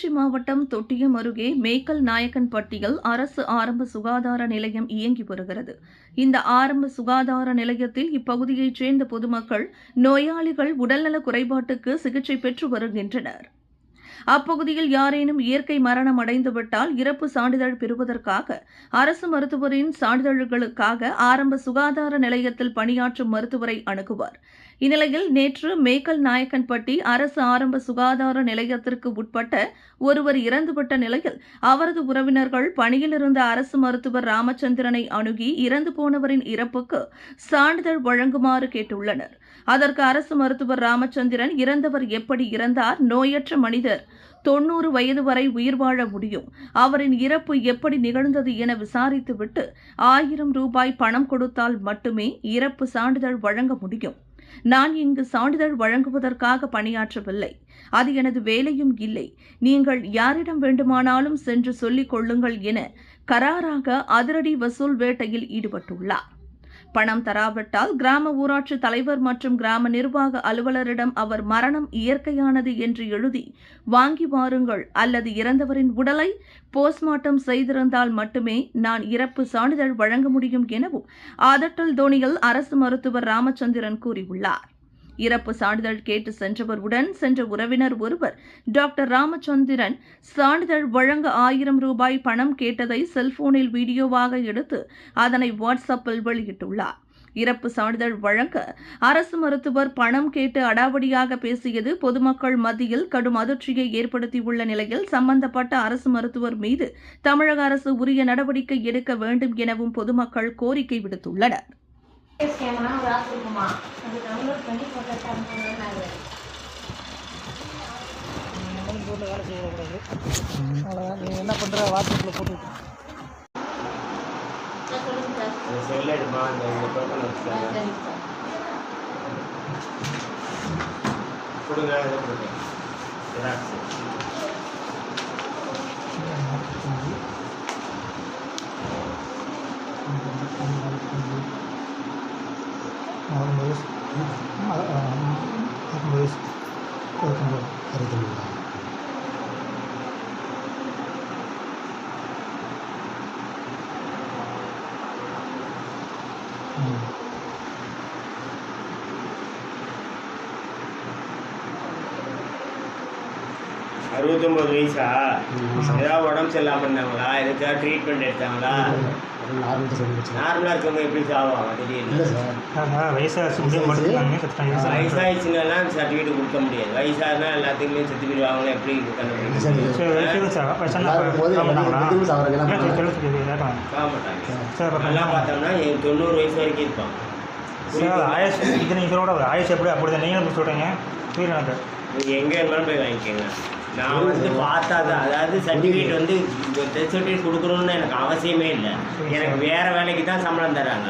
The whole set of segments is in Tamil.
திருச்சி மாவட்டம் தொட்டியம் அருகே மேக்கல் நாயக்கன்பட்டியில் அரசு ஆரம்ப சுகாதார நிலையம் இயங்கி வருகிறது. இந்த ஆரம்ப சுகாதார நிலையத்தில் இப்பகுதியைச் சேர்ந்த பொதுமக்கள் நோயாளிகள் உடல்நல குறைபாட்டுக்கு சிகிச்சை பெற்று வருகின்றனர். அப்பகுதியில் யாரேனும் இயற்கை மரணம் அடைந்துவிட்டால் இறப்பு சான்றிதழ் பெறுவதற்காக அரசு மருத்துவரின் சான்றிதழ்களுக்காக ஆரம்ப சுகாதார நிலையத்தில் பணியாற்றும் மருத்துவரை அணுகுவார். இந்நிலையில் நேற்று மேக்கல் நாயக்கன்பட்டி அரசு ஆரம்ப சுகாதார நிலையத்திற்கு உட்பட்ட ஒருவர் இறந்துவிட்ட நிலையில் அவரது உறவினர்கள் பணியில் இருந்த அரசு மருத்துவர் ராமச்சந்திரனை அணுகி இறந்து போனவரின் இறப்புக்கு சான்றிதழ் வழங்குமாறு கேட்டுள்ளனர். அதற்கு அரசு மருத்துவர் ராமச்சந்திரன் இறந்தவர் எப்படி இறந்தார் நோயற்ற மனிதர் தொன்னூறு வயது வரை உயிர் வாழ முடியும் அவரின் இறப்பு எப்படி நிகழ்ந்தது என விசாரித்துவிட்டு ஆயிரம் ரூபாய் பணம் கொடுத்தால் மட்டுமே இறப்பு சான்றிதழ் வழங்க முடியும். நான் இங்கு சான்றிதழ் வழங்குவதற்காக பணியாற்றவில்லை. அது எனது வேலையும் இல்லை. நீங்கள் யாரிடம் வேண்டுமானாலும் சென்று சொல்லிக் கொள்ளுங்கள் என கராராக அதிரடி வசூல் வேட்டையில் ஈடுபட்டுள்ளார். பணம் தராவிட்டால் கிராம ஊராட்சி தலைவர் மற்றும் கிராம நிர்வாக அலுவலரிடம் அவர் மரணம் இயற்கையானது என்று எழுதி வாங்கி வாருங்கள். அல்லது இறந்தவரின் உடலை போஸ்ட்மார்ட்டம் செய்திருந்தால் மட்டுமே நான் இறப்பு சான்றிதழ் வழங்க முடியும் எனவும் ஆதட்டல் தோனியில் அரசு மருத்துவர் ராமச்சந்திரன் கூறியுள்ளார். இறப்பு சான்றிதழ் கேட்டு சென்றவருடன் சென்ற உறவினர் ஒருவர் டாக்டர் ராமச்சந்திரன் சான்றிதழ் வழங்க ஆயிரம் ரூபாய் பணம் கேட்டதை செல்போனில் வீடியோவாக எடுத்து அதனை வாட்ஸ்அப்பில் வெளியிட்டுள்ளார். இறப்பு சான்றிதழ் வழங்க அரசு மருத்துவர் பணம் கேட்டு அடாவடியாக பேசியது பொதுமக்கள் மத்தியில் கடும் அதிர்ச்சியை ஏற்படுத்தியுள்ள நிலையில் சம்பந்தப்பட்ட அரசு மருத்துவர் மீது தமிழக அரசு உரிய நடவடிக்கை எடுக்க வேண்டும் எனவும் பொதுமக்கள் கோரிக்கை விடுத்துள்ளனர். ஸ்கேம்னா ஒரு ஆப் இருக்குமா அது டவுன்லோட் பண்ணி போட்டு அனுப்புனாங்க நம்மளும் போட்டு வேலை செய்யக்கூடாது அவ்வளோதான் நீங்கள் என்ன பண்ணுற வாட்ஸ்அப்பில் போட்டு செல்லெடுமா கொடுங்க வயசு நாற்பது வயசு இருபத்தொம்பது அறுபத்தொம்பது வயசா? ஏதாவது உடம்பு சரியில்லாமல் இருந்தாங்களா எதுக்காக ட்ரீட்மெண்ட் எடுத்தாங்களா? நார்மலாக இருக்கவங்க எப்படி சாவாங்க திடீர்னு வயசாக வயசாயிடுச்சுன்னா சர்டிஃபிகேட் கொடுக்க முடியாது. வயசானா எல்லாத்துக்குமே செத்து போயிடுவாங்களே எப்படி நல்லா பார்த்தோம்னா தொண்ணூறு வயசு வரைக்கும் இருப்பான் சார் ஆயுஷ் இது நீங்கள் சொல்ல ஆயுஷ் எப்படி? அப்படி தான் நீங்களும் சொல்கிறீங்க புரியல எனக்கு. நீங்கள் எங்கே இருந்தாலும் போய் வாங்கிக்கோங்க. நான் வந்து பார்த்தா தான் அதாவது சர்டிஃபிகேட் வந்து டெத் சர்டிஃபிகேட் கொடுக்கணும்னு எனக்கு அவசியமே இல்லை. எனக்கு வேறு வேலைக்கு தான் சம்பளம் தராங்க.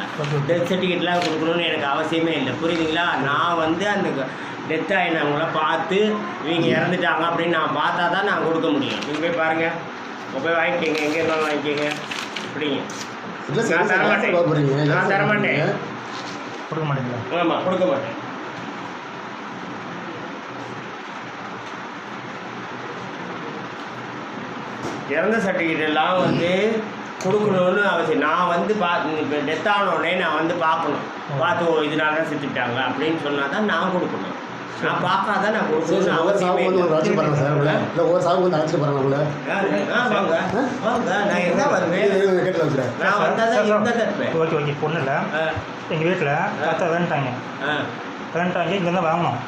டெத் சர்டிஃபிகேட்லாம் கொடுக்கணும்னு எனக்கு அவசியமே இல்லை. புரியுதுங்களா? நான் வந்து அந்த டெத் ஆகினவங்கள பார்த்து இவங்க இறந்துட்டாங்க அப்படின்னு நான் பார்த்தா தான் நான் கொடுக்க முடியும். நீங்கள் போய் பாருங்கள் உங்க போய் வாங்கிக்கோங்க. எங்கே இருந்தாலும் வாங்கிக்கோங்க. அப்படிங்க நான் தர மாட்டேன் பார்க்க போகிறீங்க நான் தர மாட்டேன் கொடுக்க மாட்டீங்களா? ஆமாம் கொடுக்க மாட்டேன். இறந்த சர்டிஃபிகேட் எல்லாம் வந்து கொடுக்கணும்னு அவசியம். நான் வந்து பா இப்போ டெத் ஆனோடனே நான் வந்து பார்க்கணும். பார்த்து ஓ இதனால தான் செத்துட்டாங்க அப்படின்னு சொன்னால் தான் நான் கொடுக்கணும். நான் பார்க்காத நான் சாவுக்கு அவசியமே அழைச்சிட்டு போகிறாங்க சார் உங்களை இல்லை ஒவ்வொரு வந்து அழைச்சிட்டு போகிறாங்க உங்களை யாரு? ஆ வாங்க. வாங்க நான் என்ன வருவேன்? கேட்டு வச்சுறேன் நான் வந்தால் தான் தான் இருப்பேன் ஓகே ஓகே பொண்ணு இல்லை ஆ எங்கள் வீட்டில் பார்த்தா வேண்டாங்க ஆ வேண்டாங்க இங்கேருந்து வாங்கணும்.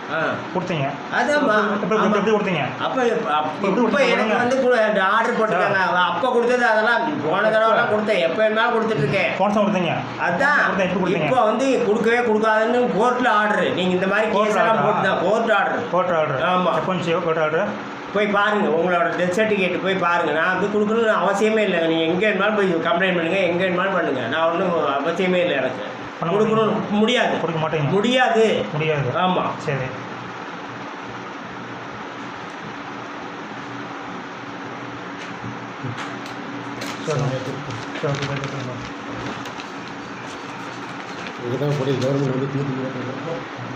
கொடுத்தீங்க. அதான்மா எப்படி கொடுத்தீங்க? அப்ப இப்ப எனக்கு? வந்து ஆர்டர் போட்டுருக்காங்க. அப்ப கொடுத்தது அதெல்லாம் போன தடவைலாம் கொடுத்தேன். எப்ப இருந்தாலும் கொடுத்துட்டு இருக்கேன். போன சம் கொடுத்தீங்க. அதான். இப்போ வந்து கொடுக்கவே கொடுக்காதுன்னு கோர்ட்ல ஆர்டர் நீங்க இந்த மாதிரி கேஸ் எல்லாம்? போட்டு கோர்ட் ஆர்டர் கோர்ட் ஆர்டர் ஆமா. எப்போ கோர்ட் ஆர்டர் போய் பாருங்க. உங்களோட டெத் சர்டிஃபிகேட் போய் பாருங்க. நான் வந்து கொடுக்கணும்னு அவசியமே இல்லை நீங்க எங்க இருந்தாலும் போய் கம்ப்ளைண்ட் பண்ணுங்க. எங்க இருந்தாலும் பண்ணுங்க. நான் ஒன்றும் அவசியமே இல்லை எனக்கு. கொடுக்கணும் முடியாது கொடுக்க மாட்டீங்க முடியாது முடியாது ஆமா சரி சரி சரி சரி சரி இங்கே தான் போய் கவர்மெண்ட் வந்து தீர்த்து